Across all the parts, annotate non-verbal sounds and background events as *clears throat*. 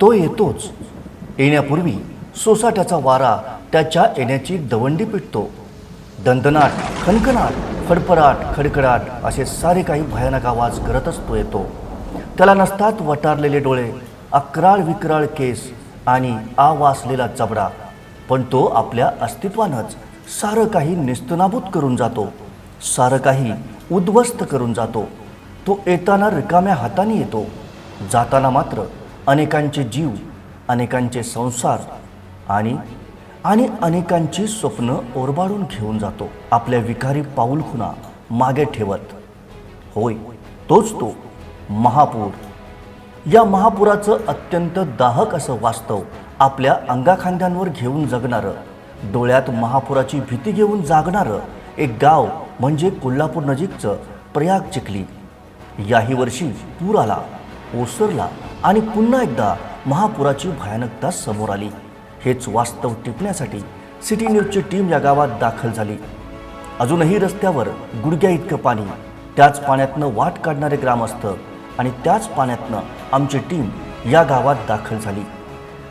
तो येतोच. येण्यापूर्वी सोसाट्याचा वारा त्याच्या येण्याची दवंडी पिटतो. दंदनाट खणखणाट फडफडाट खडखडाट असे सारे काही भयानक आवाज करतच तो येतो. त्याला नसतात वटारलेले डोळे अकराळ विक्राळ केस आणि आवासलेला चबडा. पण तो आपल्या अस्तित्वानंच सारं काही निस्तनाभूत करून जातो. सारं काही उद्ध्वस्त करून जातो. तो येताना रिकाम्या हाताने येतो. जाताना मात्र अनेकांचे जीव अनेकांचे संसार आणि आणि अनेकांची स्वप्न ओरबाडून घेऊन जातो. आपल्या विकारी पाऊल खुना मागे ठेवत. होय तोच तो महापूर. या महापुराचं अत्यंत दाहक असं वास्तव आपल्या अंगाखांद्यांवर घेऊन जगणारं डोळ्यात महापुराची भीती घेऊन जागणारं एक गाव म्हणजे कोल्हापूर नजीकचं प्रयाग चिखली. याही वर्षी पूर आला ओसरला आणि पुन्हा एकदा महापुराची भयानकता समोर आली. हेच वास्तव टिपण्यासाठी सिटी न्यूजची टीम या गावात दाखल झाली. अजूनही रस्त्यावर गुडघ्या इतकं पाणी त्याच पाण्यातनं वाट काढणारे ग्रामस्थ आणि त्याच पाण्यातनं आमची टीम या गावात दाखल झाली.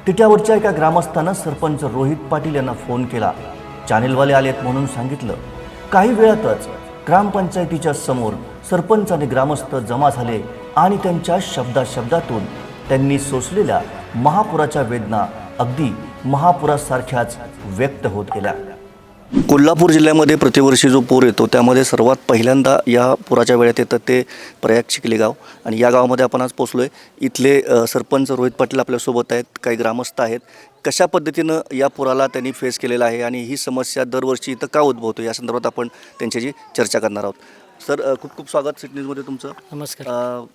तिट्यावरच्या एका ग्रामस्थानं सरपंच रोहित पाटील यांना फोन केला. चॅनेलवाले आलेत म्हणून सांगितलं. काही वेळातच ग्रामपंचायतीच्या समोर सरपंच आणि ग्रामस्थ जमा झाले आणि त्यांच्या शब्दाशब्दातून त्यांनी सोसलेल्या महापुराच्या वेदना अगदी महापुरासारख्याच व्यक्त होत गेल्या. कोल्हापूर जिल्ह्यामध्ये प्रतिवर्षी जो पूर येतो त्यामध्ये सर्वात पहिल्यांदा या पुराच्या वेळेत येतं ते प्रयाग चिखली गाव. आणि या गावामध्ये आपण आज पोचलो आहे इथले सरपंच रोहित पाटील आपल्यासोबत आहेत काही ग्रामस्थ आहेत. कशा पद्धतीनं या पुराला त्यांनी फेस केलेला आहे आणि ही समस्या दरवर्षी इथं का उद्भवतो या संदर्भात आपण त्यांच्याशी चर्चा करणार आहोत. सर खूप खूप स्वागत सिटी न्यूजमध्ये तुमचं. नमस्कार.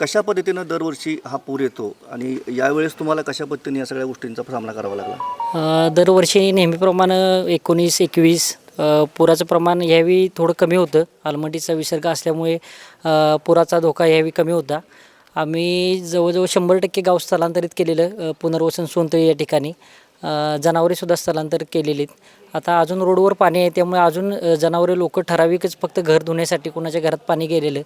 कशा पद्धतीनं दरवर्षी हा पूर येतो आणि यावेळेस तुम्हाला कशा पद्धतीने या सगळ्या गोष्टींचा सामना करावा लागला? दरवर्षी नेहमीप्रमाणे एकोणीस एकवीस पुराचं प्रमाण ह्यावेळी थोडं कमी होतं. आलमटीचा विसर्ग असल्यामुळे पुराचा धोका ह्यावेळी कमी होता. आम्ही जवळजवळ शंभर टक्के गाव स्थलांतरित केलेलं पुनर्वसन सोनतळी या ठिकाणी. जनावरेसुद्धा स्थलांतर केलेली आहेत आता अजून रोडवर पाणी आहे त्यामुळे अजून जनावरे लोक ठराविकच फक्त घर धुण्यासाठी कोणाच्या घरात पाणी गेलेलं.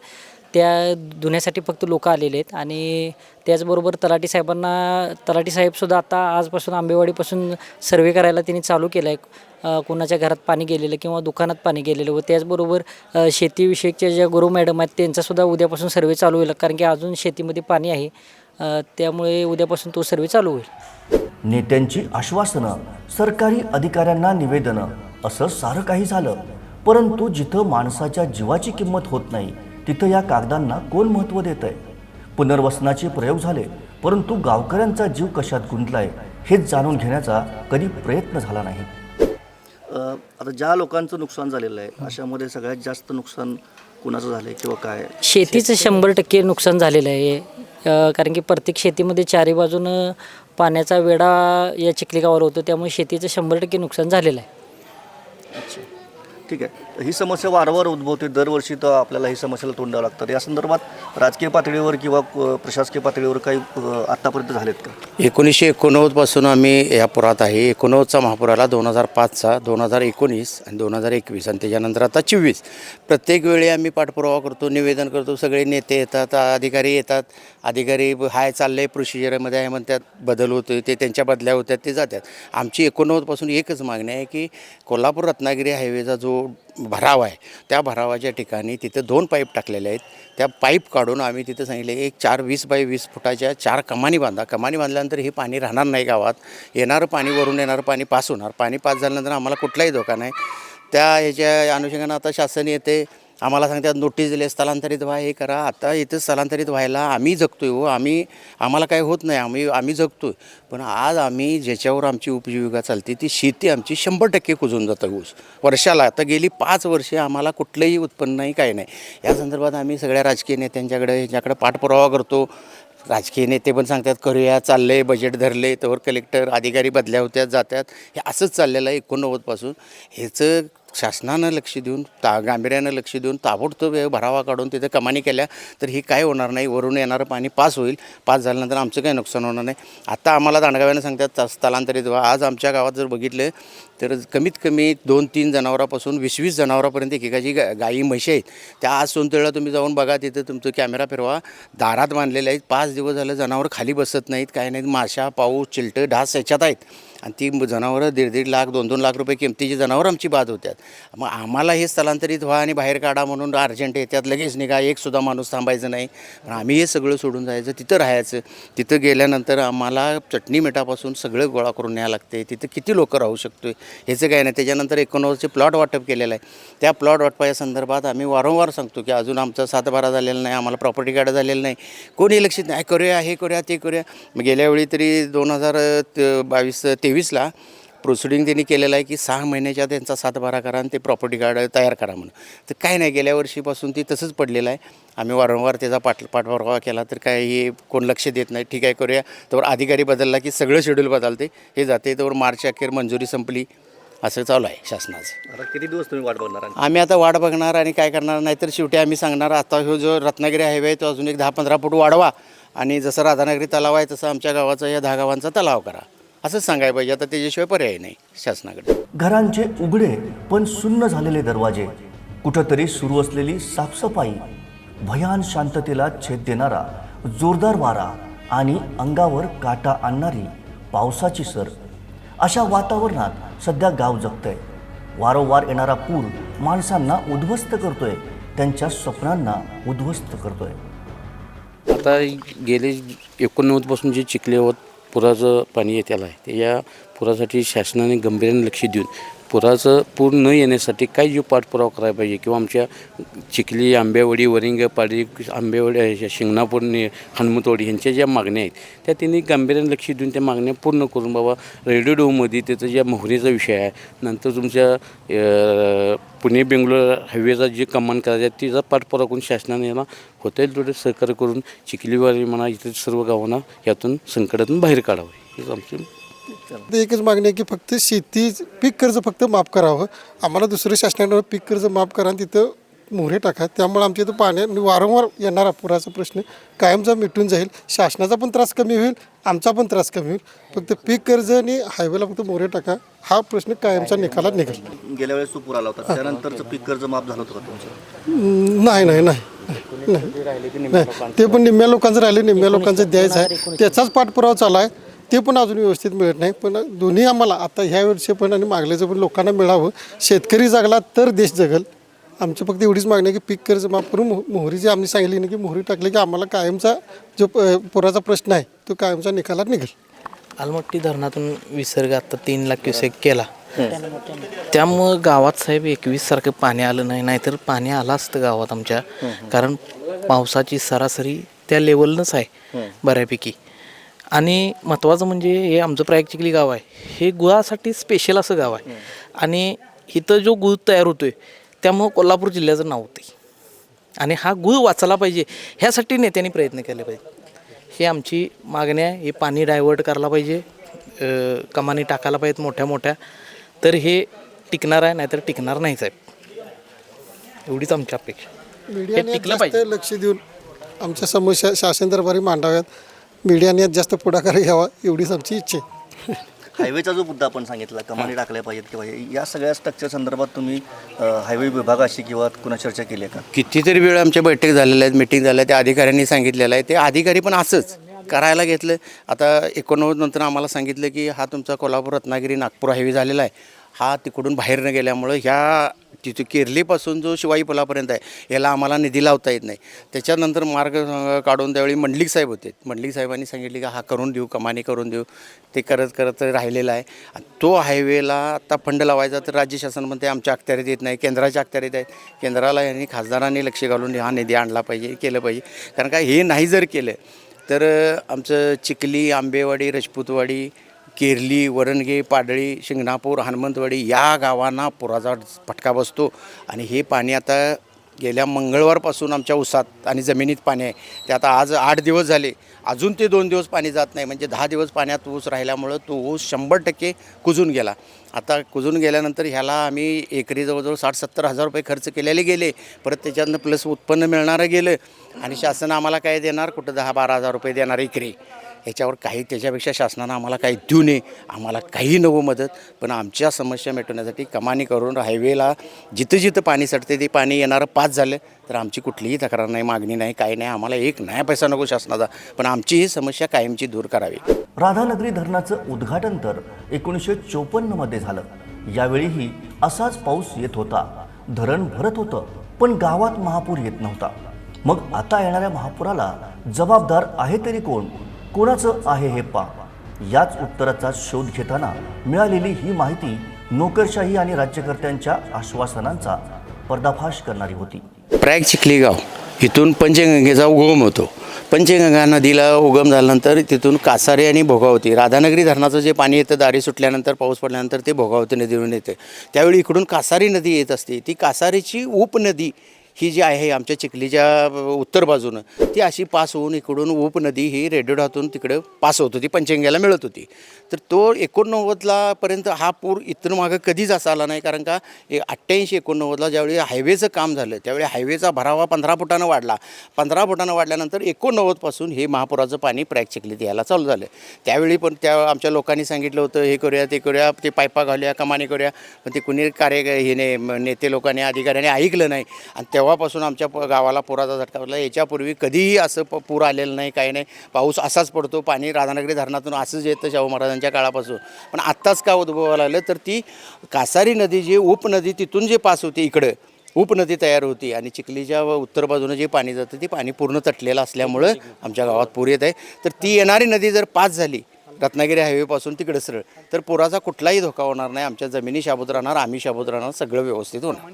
त्या धुण्यासाठी फक्त लोक आलेले आहेत. आणि त्याचबरोबर तलाठी साहेबांना तलाठी साहेबसुद्धा आता आजपासून आंबेवाडीपासून सर्वे करायला त्यांनी चालू केलं आहे कोणाच्या घरात पाणी गेलेलं किंवा दुकानात पाणी गेलेलं व त्याचबरोबर शेतीविषयकच्या ज्या गुरु मॅडम आहेत त्यांचासुद्धा उद्यापासून सर्वे चालू होईल कारण की अजून शेतीमध्ये पाणी आहे. त्यामुळे उद्यापासून तो सर्वे चालू होईल. नेत्यांची आश्वासनं सरकारी अधिकाऱ्यांना निवेदनं असं सारं काही झालं. परंतु जिथं माणसाच्या जीवाची किंमत होत नाही तिथं या कागदांना कोण महत्त्व देत आहे पुनर्वसनाचे प्रयोग झाले परंतु गावकऱ्यांचा जीव कशात गुंतलाय हेच जाणून घेण्याचा कधी प्रयत्न झाला नाही. आता ज्या लोकांचं नुकसान झालेलं आहे अशामध्ये सगळ्यात जास्त नुकसान कुणाचं झालंय किंवा काय? शेतीचं शंभर टक्के नुकसान झालेलं आहे. कारण की प्रत्येक शेतीमध्ये चारी बाजूनं पाण्याचा वेढा या चिखली गावावर होतो त्यामुळे शेतीचं शंभर टक्के नुकसान झालेलं आहे. अच्छा. ठीक आहे. ही समस्या वारंवार उद्भवते. दरवर्षी तर आपल्याला ही समस्येला तोंड द्यावं लागतं. या संदर्भात राजकीय पातळीवर किंवा प्रशासकीय पातळीवर काही आत्तापर्यंत झालेत का? एकोणीसशे एकोणनव्वदपासून आम्ही या पुरात आहे. एकोणनव्वदचा महापुराला आला दोन हजार पाचचा दोन हजार एकोणीस आणि दोन हजार एकवीस आणि त्याच्यानंतर आता चोवीस. प्रत्येक वेळी आम्ही पाठपुरावा करतो निवेदन करतो. सगळे नेते येतात अधिकारी येतात. अधिकारी हाय चाललं आहे प्रोसिजरमध्ये आहे म्हणतात बदल होतो ते त्यांच्या बदल्या होत्यात ते जातात आमची एकोणनव्वदपासून एकच मागणी आहे की कोल्हापूर रत्नागिरी हायवेचा जो भराव आहे. त्या भरावाच्या ठिकाणी तिथं दोन पाईप टाकलेले आहेत. त्या पाईप काढून आम्ही तिथं सांगितले एक चार वीस बाय वीस फुटाच्या चार कमानी बांधा. कमानी बांधल्यानंतर हे पाणी राहणार नाही गावात. येणारं पाणी वरून येणारं पाणी पास होणार. पाणी पास झाल्यानंतर आम्हाला कुठलाही धोका नाही. त्या ह्याच्या अनुषंगानं आता शासन येते. आम्हाला सांगतात नोटीस दिले स्थलांतरित व्हा हे करा. आता इथं स्थलांतरित व्हायला आम्ही जगतो आहे हो. आम्ही आम्हाला काय होत नाही. आम्ही आम्ही जगतो आहे पण आज आम्ही ज्याच्यावर आमची उपजीविका चालते ती शेती आमची शंभर टक्के कुजून जातं ऊस हो. वर्षाला आता गेली पाच वर्षे आम्हाला कुठलंही उत्पन्न नाही काय नाही. या संदर्भात आम्ही सगळ्या राजकीय नेत्यांच्याकडे ह्याच्याकडे पाठपुरावा करतो. राजकीय नेते पण सांगतात करूया चालले बजेट धरले तर कलेक्टर अधिकारी बदल्या होत्या जातात हे असंच चाललेलं आहे एकोणनव्वदपासून ह्याचं शासनानं लक्ष देऊन ता गांभीर्यानं लक्ष देऊन ताबडतोब भरावा काढून तिथे कमानी केल्या तर ही काय होणार नाही. वरून येणारं पाणी पास होईल. पास झाल्यानंतर आमचं काही नुकसान होणार नाही. आता आम्हाला दांडगाव्यानं सांगतात त स्थलांतरित व्हा. आज आमच्या गावात जर बघितलं तर कमीत कमी दोन तीन जनावरापासून वीस वीस जनावरापर्यंत एकेकाची गा गायी म्हशी आहेत. त्या आज सोनतळला तुम्ही जाऊन बघा तिथं तुमचं कॅमेरा फिरवा. दारात बांधलेले आहेत. पाच दिवस झालं जनावरं खाली बसत नाहीत काय नाहीत. माशा पाऊस चिलटं ढास याच्यात आहेत. आणि ती जनावरं दीड दीड लाख दोन दोन लाख रुपये किमतीची जनावरं आमची बाद होत्यात. मग आम्हाला हे स्थलांतरित व्हा आणि बाहेर काढा म्हणून अर्जंट येतात लगेच निघा एकसुद्धा माणूस थांबायचं नाही. पण आम्ही हे सगळं सोडून जायचं तिथं राहायचं. तिथं गेल्यानंतर आम्हाला चटणी मिठापासून सगळं गोळा करून न्यायला लागते तिथं किती लोक राहू शकतो ह्याचं काय नाही. त्याच्यानंतर एकोणवरचे प्लॉट वाटप केलेलं आहे. त्या प्लॉट वाटपाच्या संदर्भात आम्ही वारंवार सांगतो की अजून आमचा सातबारा झालेला नाही आम्हाला प्रॉपर्टी कार्ड झालेलं नाही. कोणी लक्षात नाही करूया हे करूया ते करूया. मग गेल्या वेळी तरी दोन हजार बावीस तेवीसला प्रोसिडिंग त्यांनी केलेलं आहे की सहा महिन्याच्या त्यांचा सातबारा करा आणि ते प्रॉपर्टी कार्ड तयार करा म्हणून. तर काय नाही गेल्या वर्षीपासून ती तसंच पडलेलं आहे. आम्ही वारंवार त्याचा पाठ पाठपुरावा केला तर काय हे कोण लक्ष देत नाही. ठीक आहे करूया. तर अधिकारी बदलला की सगळं शेड्यूल बदलते. हे जाते तर मार्च अखेर मंजुरी संपली. असं चालू आहे शासनाचं. आता किती दिवस तुम्ही वाट बघणार आम्ही आता वाट बघणार आणि काय करणार नाहीतर शेवटी आम्ही सांगणार आता ह्यो जो रत्नागिरी हायवे आहे तो अजून एक दहा पंधरा फूट वाढवा आणि जसं राधानगरी तलाव आहे तसं आमच्या गावाचा या दहा गावांचा तलाव करा. असंच सांगायला पाहिजे. आता त्याच्याशिवाय पर्याय नाही शासनाकडे. घरांचे उघडे पण सुन्न झालेले दरवाजे कुठंतरी सुरू असलेली साफसफाई भयान शांततेला छेद देणारा जोरदार वारा आणि अंगावर काटा आणणारी पावसाची सर अशा वातावरणात सध्या गाव जगतंय. वारंवार येणारा पूर माणसांना उद्ध्वस्त करतोय त्यांच्या स्वप्नांना उद्ध्वस्त करतोय. आता गेले एकोणनव्वदपासून जे चिखले होत पुराचं पाणी येत्याला आहे या पुरासाठी शासनाने गंभीर्याने लक्ष देऊन पुराचं पूर न येण्यासाठी काय जीव पाठपुरावा करायला पाहिजे किंवा आमच्या चिखली आंबेवाडी वरिंगपाडी आंबेवाडी शिंगणापूर हनुमतवाडी ह्यांच्या ज्या मागण्या आहेत त्या त्यांनी गांभीर्याने लक्ष देऊन त्या मागण्या पूर्ण करून बाबा रेडिओ डोमध्ये त्याचा ज्या मोहरीचा विषय आहे नंतर तुमच्या पुणे बेंगलोर हायवेचा जे कमान करायचं आहे तिचा पाठपुरावा करून शासनाने याला होता येईल तेवढे सहकार्य करून चिखलीवाडी म्हणा इतर सर्व गावांना यातून संकटातून बाहेर काढावं. हेच आमचे एकच मागणी आहे की फक्त शेती पीक कर्ज फक्त माफ करावं. आम्हाला दुसरं शासनानं पीक कर्ज माफ करा आणि तिथं मोहरे टाका. त्यामुळे आमच्या इथं पाण्या वारंवार येणारा पुराचा प्रश्न. कायमचा मिटून जाईल. शासनाचा पण त्रास कमी होईल आमचा पण त्रास कमी होईल. फक्त पीक कर्ज आणि हायवेला फक्त मोहरे टाका. हा प्रश्न कायमचा निकालात निघेल गेल्या वेळेस तो पूर आला होता. त्यानंतरचं पीक कर्ज माफ झालं होतं का तुमचं? नाही नाही नाही. नाही. ते पण निम्म्या लोकांचं राहिले. निम्म्या लोकांचं द्यायचं आहे. त्याचाच पाठपुरावा चालू आहे. ते पण अजून व्यवस्थित मिळत नाही. पण दोन्ही आम्हाला आता ह्या वर्षी पण आणि मागल्याचं पण लोकांना मिळावं. शेतकरी जगला तर देश जगल. आमची फक्त एवढीच मागणी आहे की पीक कर्ज माफ करून मोह- मोहरी जी आम्ही सांगितली ना की मोहरी टाकली की आम्हाला कायमचा जो प- पुराचा प्रश्न आहे तो कायमचा निकालात निघेल. आलमट्टी धरणातून विसर्ग आता तीन लाख क्युसेक केला. त्यामुळं गावात साहेब एकवीस सारखं पाणी आलं नाही नाहीतर पाणी आलं असतं गावात आमच्या. कारण पावसाची सरासरी त्या लेवलनंच आहे बऱ्यापैकी. आणि महत्त्वाचं म्हणजे हे आमचं प्रयाग चिखली गाव आहे. हे गुळासाठी स्पेशल असं गाव आहे. आणि इथं जो गुळ तयार होतोय त्यामुळं कोल्हापूर जिल्ह्याचं नाव होते आणि हा गुळ वाचला पाहिजे ह्यासाठी नेत्यांनी प्रयत्न केले पाहिजे. हे आमची मागणी आहे हे पाणी डायव्हर्ट करायला पाहिजे कमानी टाकायला पाहिजेत मोठ्या मोठ्या. तर हे टिकणार आहे नाहीतर टिकणार नाहीच आहे. एवढीच आमची अपेक्षा. टिकलं जास्त लक्ष देऊन आमच्या समस्या शासन दरबारी मांडाव्यात. मीडियाने यात जास्त पुढाकार घ्यावा एवढीच आमची इच्छा आहे. हायवेचा जो मुद्दा आपण सांगितला कमानी टाकल्या पाहिजेत किंवा हे- या सगळ्या स्ट्रक्चर संदर्भात तुम्ही अ, हायवे विभागाशी किंवा कुणा चर्चा केली आहे का? कितीतरी वेळ आमच्या बैठक झालेल्या आहेत मिटिंग झाल्या त्या अधिकाऱ्यांनी सांगितलेलं आहे. ते अधिकारी पण असंच करायला घेतलं. आता एकोणनव्वद नंतर आम्हाला सांगितलं की हा तुमचा कोल्हापूर रत्नागिरी नागपूर हायवे झालेला आहे. हा तिकडून बाहेर न गेल्यामुळं ह्या तिथे केरलीपासून जो शिवाई पुलापर्यंत आहे याला आम्हाला निधी लावता येत नाही. त्याच्यानंतर मार्ग काढून त्यावेळी मंडलिक साहेब होते. मंडलिक साहेबांनी सांगितले की हा करून देऊ कमानी करून देऊ. ते करत करत राहिलेला आहे. तो हायवेला आता फंड लावायचा तर राज्य शासन म्हणते आमच्या अखत्यारीत येत नाही केंद्राच्या अखत्यारीत आहे केंद्राला यांनी खासदारांनी लक्ष घालून हा निधी आणला पाहिजे केलं पाहिजे. कारण का हे नाही जर केलं तर आमचं चिखली आंबेवाडी राजपूतवाडी केरली वरणगे पाडळी शिंगणापूर हनुमंतवाडी या गावांना पुराचा फटका बसतो. आणि हे पाणी आता गेल्या मंगळवारपासून आमच्या उसात आणि जमिनीत पाणी आहे. ते आता आज आठ दिवस झाले. अजून ते दोन दिवस पाणी जात नाही. म्हणजे दहा दिवस पाण्यात ऊस राहिल्यामुळं तो ऊस शंभर टक्के कुजून गेला. आता कुजून गेल्यानंतर ह्याला आम्ही एकरी जवळजवळ साठ सत्तर हजार रुपये खर्च केलेले गेले. परत त्याच्यातनं प्लस उत्पन्न मिळणारं गेलं. आणि शासन आम्हाला काय देणार? कुठं दहा बारा हजार रुपये देणार एकरी. याच्यावर काही त्याच्यापेक्षा शासनानं आम्हाला काही देऊ नये आम्हाला काही नको मदत. पण आमच्या समस्या मिटवण्यासाठी कमानी करून हायवेला जिथं जिथं पाणी सटते ते पाणी येणारं पास झालं तर आमची कुठलीही तक्रार नाही मागणी नाही काही नाही. आम्हाला एक नाही पैसा नको शासनाचा. पण आमची ही समस्या कायमची दूर करावी. राधानगरी धरणाचं उद्घाटन तर एकोणीसशे चोपन्नमध्ये झालं. यावेळीही असाच पाऊस येत होता. धरण भरत होतं पण गावात महापूर येत नव्हता. मग आता येणाऱ्या महापुराला जबाबदार आहे तरी कोण? कोणाचं आहे हे पा. याच उत्तराचा शोध घेताना मिळालेली ही माहिती नोकरशाही आणि राज्यकर्त्यांच्या आश्वासनांचा पर्दाफाश करणारी होती. प्रयाग चिखली गाव इथून पंचगंगेचा उगम होतो. पंचगंगा नदीला उगम झाल्यानंतर तिथून कासारे आणि भोगावती राधानगरी धरणाचं जे पाणी येतं दारी सुटल्यानंतर पाऊस पडल्यानंतर ते भोगावती नदीवरून येते. त्यावेळी इकडून कासारी नदी येत असते. ती कासारीची उपनदी ही जी आहे आमच्या चिखलीच्या उत्तर बाजूनं ती अशी पास होऊन इकडून उपनदी ही रेडोडातून तिकडं पास होत होती पंचंग्याला मिळत होती. तर तो एकोणनव्वदला पर्यंत हा पूर इथून मागं कधीच असा आला नाही कारण का अठ्ठ्याऐंशी एकोणनव्वदला ज्यावेळी हायवेचं काम झालं त्यावेळी हायवेचा भरावा पंधरा फुटानं वाढला. पंधरा फुटानं वाढल्यानंतर एकोणनव्वदपासून हे महापुराचं पाणी प्रॅक चिखलीत यायला चालू झालं. त्यावेळी पण त्या आमच्या लोकांनी सांगितलं होतं हे करूया ते करूया ते पायपा घालूया कमानी करूया. पण ते कुणी कार्य हे नेते लोकांनी अधिकाऱ्यांनी ऐकलं नाही. आणि तेव्हापासून आमच्या प- गावाला पुराचा झटका बसला. याच्यापूर्वी कधीही असं प पूर आलेलं नाही काही नाही. पाऊस असाच पडतो. पाणी राधानगरी धरणातून असंच येतं शाहू महाराजांच्या काळापासून. पण आत्ताच का उद्भवायला लागलं तर ती कासारी नदी जी उपनदी तिथून जे पास होती इकडं उपनदी तयार होती आणि चिखलीच्या व उत्तर बाजूनं जे पाणी जातं ते पाणी पूर्ण तटलेलं असल्यामुळं आमच्या गावात पूर येत आहे. तर ती येणारी नदी जर पास झाली रत्नागिरी हायवेपासून तिकडं सरळ तर पुराचा कुठलाही धोका होणार नाही. आमच्या जमिनी शाबूत राहणार आम्ही शाबूत राहणार सगळं व्यवस्थित होणार.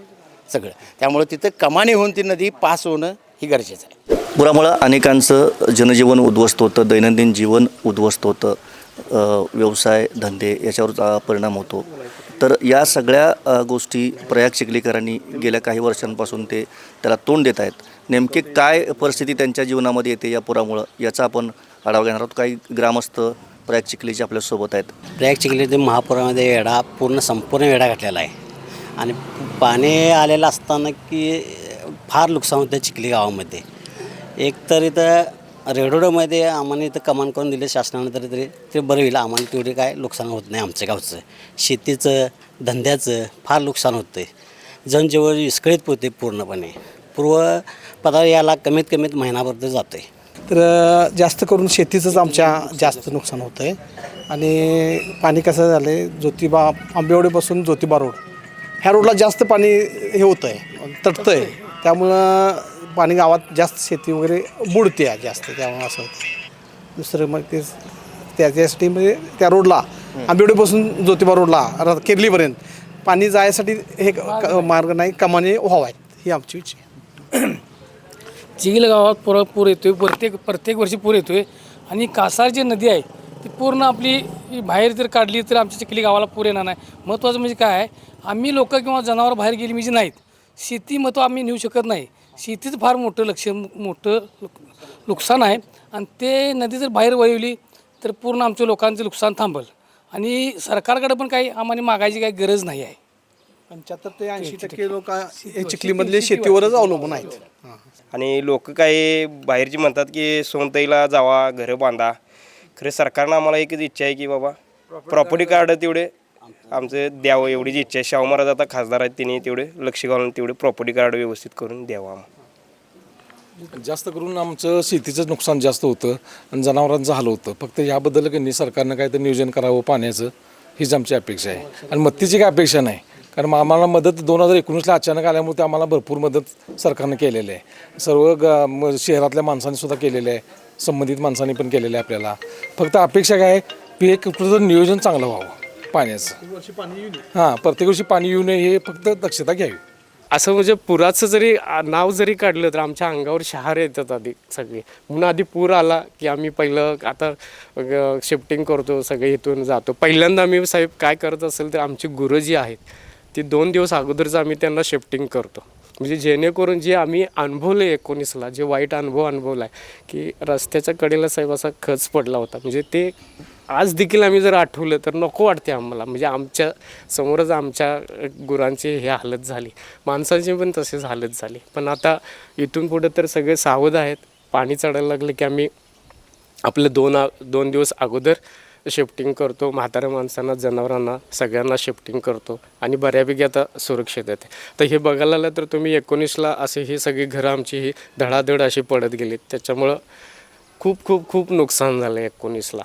सगळं. त्यामुळे तिथं कमानी होऊन ती नदी पास होणं ही गरजेचं आहे. पुरामुळं अनेकांचं जनजीवन उद्ध्वस्त होतं दैनंदिन जीवन उद्ध्वस्त होतं व्यवसाय धंदे याच्यावर परिणाम होतो. तर या सगळ्या गोष्टी प्रयाग चिखलीकरांनी गेल्या काही वर्षांपासून ते त्याला तोंड देत आहेत. नेमके काय परिस्थिती त्यांच्या जीवनामध्ये येते या पुरामुळं याचा आपण आढावा घेणार आहोत. काही ग्रामस्थ प्रयाग चिखलीचे आपल्यासोबत आहेत. प्रयाग चिखलीतील महापुरामध्ये वेढा पूर्ण संपूर्ण वेढा घातलेला आहे. आणि पाणी आलेलं असताना की फार नुकसान होतं चिखली गावामध्ये. एक तर इथं रेडोडमध्ये आम्हाला इथं कमान करून दिले शासनानं तरी तरी ते बरं होईल. आम्हाला तेवढे काय नुकसान होत नाही आमच्या गावचं. शेतीचं धंद्याचं फार नुकसान होतं आहे जनजीवन विस्कळीत पोते पूर्णपणे. पूर्व पदार्थ याला कमीत कमीत महिनाभर तर जातं आहे तर जास्त करून शेतीचंच आमच्या जास्त नुकसान होतं आहे आणि पाणी कसं झालं आहे ज्योतिबा आंबेवडेपासून ज्योतिबा रोड. ह्या रोडला जास्त पाणी हे होतं आहे तटतं आहे त्यामुळं पाणी गावात जास्त शेती वगैरे बुडते आहे जास्त. त्यामुळं असं होतं दुसरं मग ते त्याच्यासाठी म्हणजे त्या रोडला आंबेडीपासून ज्योतिबा रोडला केरलीपर्यंत पाणी जायसाठी हे क- क- मार्ग नाही कमाने व्हावा ही आमची इच्छा आहे. चिखल गावात पुर पूर येतो आहे प्रत्येक प्रत्येक वर्षी पूर येतो आहे आणि कासार जी नदी आहे ती पूर्ण आपली ही बाहेर जर काढली तर आमच्या चिखली गावाला पूर येणार नाही. महत्त्वाचं म्हणजे काय आहे आम्ही लोक किंवा जनावर बाहेर गेली म्हणजे नाहीत. शेती महत्त्व आम्ही नेऊ शकत नाही. शेतीचं फार मोठं लक्ष मोठं नुक- नुकसान आहे. आणि ते नदी जर बाहेर वळवली तर पूर्ण आमच्या लोकांचं नुकसान थांबल. आणि सरकारकडे पण काही आम्हाला मागायची काही गरज नाही आहे. पंच्याहत्तर ते ऐंशी टक्के लोक हे चिखलीमधले शेतीवरच अवलंबून आहेत. आणि लोक काही बाहेरची म्हणतात की सोनताईला जावा घरं बांधा. खरं सरकारनं आम्हाला एकच इच्छा आहे की बाबा प्रॉपर्टी कार्ड तेवढे आमचं द्यावं एवढीच इच्छा आहे. शाहू महाराज आता खासदार आहेत त्यांनी तेवढे लक्ष घालून तेवढे प्रॉपर्टी कार्ड व्यवस्थित करून द्यावं आम्हाला. जास्त करून आमचं शेतीचं नुकसान जास्त होतं आणि जनावरांचं झालं होतं. फक्त ह्याबद्दल की नाही सरकारनं काहीतरी नियोजन करावं पाण्याचं हीच आमची अपेक्षा आहे. आणि मत्तीची काय अपेक्षा नाही? कारण मग आम्हाला मदत दोन हजार एकोणीसला अचानक आल्यामुळे ते आम्हाला भरपूर मदत सरकारनं केलेली आहे. सर्व ग म- शहरातल्या माणसांनी सुद्धा केलेलं आहे. संबंधित माणसांनी पण केलेलं आहे आपल्याला. फक्त अपेक्षा काय आहे एक नियोजन चांगलं व्हावं पाण्याचं. हां प्रत्येक वर्षी पाणी येऊ नये हे फक्त दक्षता घ्यावी. असं म्हणजे पुराचं जरी आ- नाव जरी काढलं तर आमच्या अंगावर शहारे येतात आधी सगळे. म्हणून आधी पूर आला की आम्ही पहिलं आता शिफ्टिंग करतो सगळे इथून जातो. पहिल्यांदा आम्ही साहेब काय करत असेल तर आमची गुरं जी आहेत ती दोन दिवस अगोदरच आम्ही त्यांना शिफ्टिंग करतो. म्हणजे जेणेकरून जे आम्ही अनुभवले एकोणीसला जे वाईट अनुभव अनुभवला आहे की रस्त्याच्या कडेला साहेब असा खच पडला होता. म्हणजे ते आज देखील आम्ही जर आठवलं तर नको वाटते आम्हाला. म्हणजे आमच्या समोरच आमच्या गुरांची हे हालत झाली. माणसांची पण तसेच हालत झाली. पण आता इथून पुढं तर सगळे सावध आहेत. पाणी चढायला लागलं की आम्ही आपलं दोन आ दोन दिवस अगोदर शिफ्टिंग करतो म्हाताऱ्या माणसांना जनावरांना सगळ्यांना शिफ्टिंग करतो आणि बऱ्यापैकी आता सुरक्षित येते. तर हे बघायला आलं तर तुम्ही एकोणीसला असे ही सगळी घरं आमची ही धडाधड अशी पडत गेलीत. त्याच्यामुळं खूप खूप खूप नुकसान झालं एकोणीसला.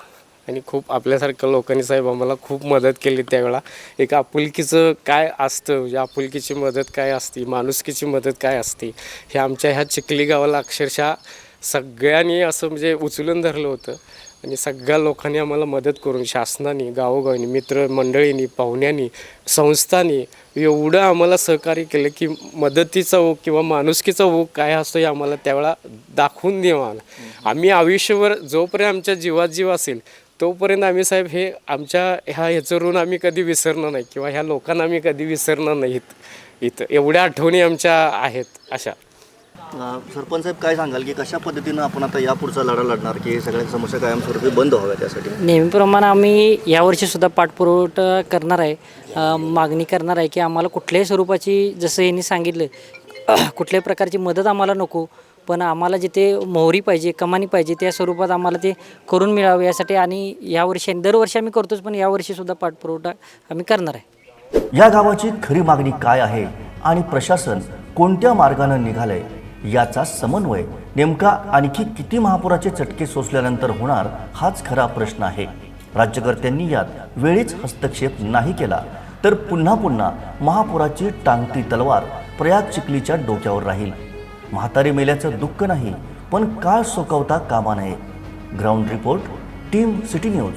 आणि खूप आपल्यासारख्या लोकांनी साहेब आम्हाला खूप मदत केली त्यावेळा एक आपुलकीचं काय असतं म्हणजे आपुलकीची मदत काय असते माणुसकीची मदत काय असते हे आमच्या ह्या चिखली गावाला अक्षरशः सगळ्यांनी असं म्हणजे उचलून धरलं होतं. आणि सगळ्या लोकांनी आम्हाला मदत करून शासनाने गावोगावीनी मित्र मंडळींनी पाहुण्यांनी संस्थांनी एवढं आम्हाला सहकार्य केलं की मदतीचा ओघ किंवा माणुसकीचा ओघ काय असतो हे आम्हाला त्यावेळा दाखवून देवा आम्ही आयुष्यभर जोपर्यंत आमच्या जीवात जीव असेल तोपर्यंत आम्ही साहेब हे आमच्या ह्या ह्याचं ऋण आम्ही कधी विसरणार नाही किंवा ह्या लोकांना आम्ही कधी विसरणार नाहीत. इथं एवढ्या आठवणी आमच्या आहेत अशा. सरपंच साहेब काय सांगाल की कशा पद्धतीनं आपण आता यापुढचा लढा लढणार की हे सगळ्या समस्या कायमस्वरूपी बंद व्हाव्या त्यासाठी नेहमीप्रमाणे आम्ही यावर्षीसुद्धा पाठपुरवठा करणार आहे. मागणी करणार आहे की आम्हाला कुठल्याही स्वरूपाची जसं यांनी सांगितलं *clears throat* कुठल्याही प्रकारची मदत आम्हाला नको पण आम्हाला जिथे मोहरी पाहिजे कमानी पाहिजे त्या स्वरूपात आम्हाला ते करून मिळावं यासाठी आणि यावर्षी आणि दरवर्षी आम्ही करतोच पण यावर्षीसुद्धा पाठपुरवठा आम्ही करणार आहे. या गावाची खरी मागणी काय आहे आणि प्रशासन कोणत्या मार्गानं निघालंय? याचा समन्वय नेमका आणखी किती महापुराचे चटके सोसल्यानंतर होणार हाच खरा प्रश्न आहे. राज्यकर्त्यांनी यात वेळीच हस्तक्षेप नाही केला तर पुन्हा पुन्हा महापुराची टांगती तलवार प्रयाग चिखलीच्या डोक्यावर राहील. म्हातारी मेल्याचं दुःख नाही पण काळ सोकवता कामा नये. Ground report team city news.